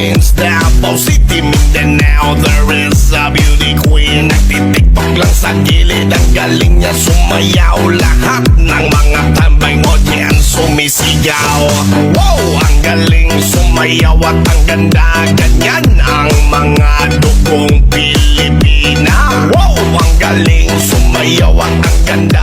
Philippines Davao City, Mindanao There is a beauty queen Nagtitiktok lang sa gilid Ang galing niya sumayaw Lahat ng mga tambay audience sumisigaw Wow! Ang galing sumayaw at ang ganda Ganyan ang mga dugong Pilipina Wow! Ang galing sumayaw at ang ganda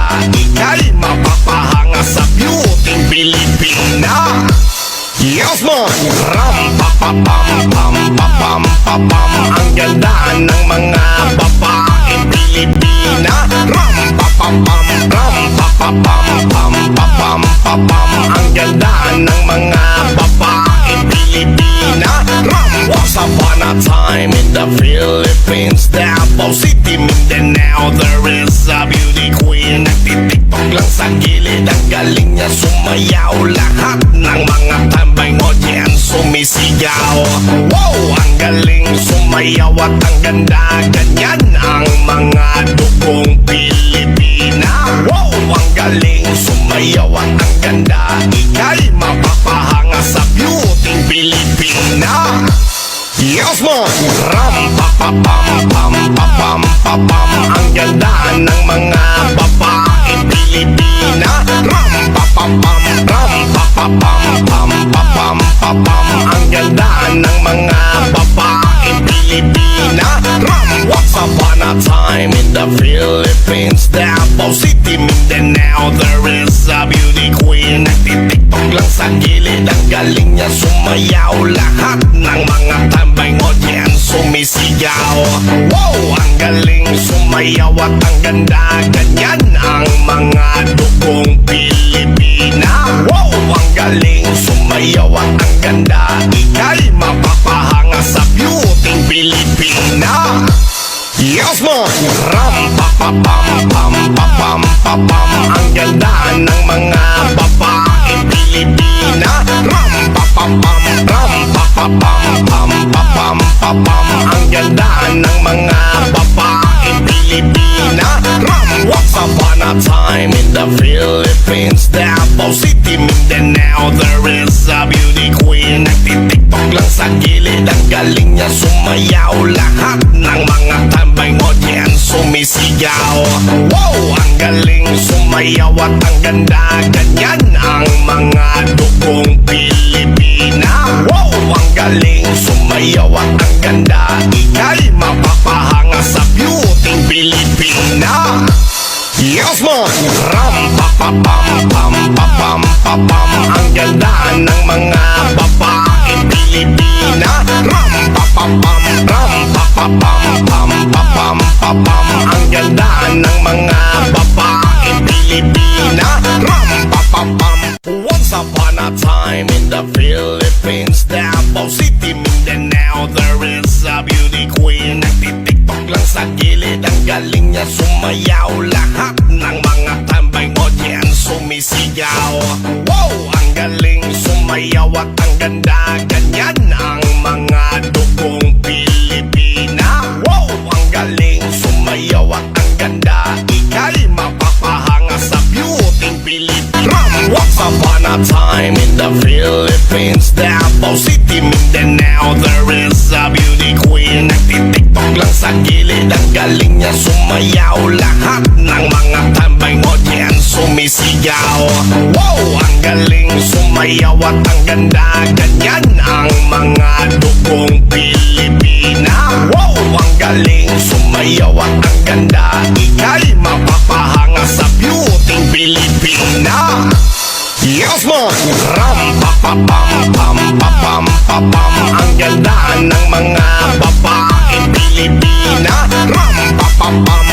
Yes man! Ram pa pa pam pam pa pam pa pam Ang ganda ng mga babae Pilipina. Ram pa pa pam ram pa pa pam pam pa pam pa pam Ang ganda ng mga babae Pilipina. Ram Once upon a time in the Philippines Davao City, Mindanao There is a beauty queen. Nagtitiktok lang sa gilid Ang galing niya sumayaw. Lahat ng mga sumisigaw Wow! Ang galing sumayaw at ang ganda Ganyan ang mga dugong Pilipina Wow! Ang galing sumayaw at ang ganda Ika'y mapapahanga sa beauty Pilipina Yes man! Ram pa pa pam pam pa pam pa pam Ang ganda ng mga babae Pilipina Ram pa pa pam ram pa pa pam the Philippines Davao City, Mindanao There is a beauty queen Nagtitiktok lang sa gilid Ang galing niya sumayaw Lahat ng mga tambay audience sumisigaw Wow! Ang galing sumayaw at ang ganda Ganyan ang mga dugong Pilipina Wow! Ang galing Man! Ram pa pa pam pam pa pam pa pam Ang ganda ng mga babae Pilipina Ram pa pa pam ram pa pa pam pam pa pam pa pam Ang ganda ng mga babae Pilipina Ram Once upon a time in the Philippines Davao City, Mindanao There is a beauty queen Nagtitiktok lang sa gilid Ang galing niya sumayaw Lahat ng at ang ganda Ganyan ang mga dugong Pilipina. Wow! Ang galing sumayaw at ang ganda. Ika'y mapapahanga sa beauty Pilipina. Yes man! Ram pa pa pam pam pa pam pa pam. Ang ganda ng mga babae Pilipina. Ram pa pa pam ram pa pa pam pam pa pam pa pam. Ang ganda ng mga babae Pilipina Ram pa pa pam. Once upon a time in the Philippines Davao City, Mindanao There is a beauty queen. Nagtitiktok lang sa gilid Ang galing niya sumayaw. Lahat ng mga tambay audience sumisigaw. Wow! Ang galing sumayaw at ang ganda. Ganyan ang time in the Philippines Davao City, Mindanao. There is a beauty queen Nagtitiktok lang sa gilid. Ang galing niya sumayaw. Lahat ng mga tambay audience sumisigaw. Wow! Ang galing sumayaw at ang ganda. Ganyan ang mga dugong Pilipina. Wow! Ang galing sumayaw at ang ganda. Ika'y mapapahanga sa beauty Pilipina Yes man! Ram pam pam pa pam pa pam Ang ganda ng mga babae Pilipina. Ram pa pam ram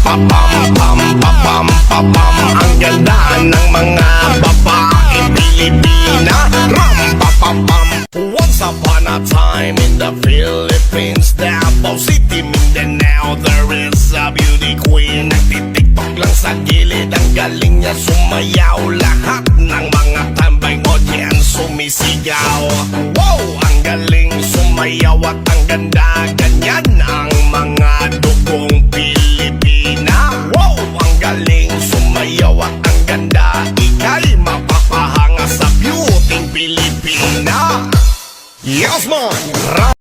pam pam pa pam pa pam. Ang ganda ng mga babae Pilipina. Ram pa pa pam. Once upon a time in the Philippines Davao City, Mindanao There is a beauty queen. Nagtitiktok lang sa gilid Ang galing niya sumayaw Lahat ng mga tambay audience sumisigaw Wow! Ang galing sumayaw at ang ganda Ganyan ang mga dugong Pilipina Wow! Ang galing sumayaw at ang ganda Ika'y mapapahanga sa beauty Pilipina Yes man!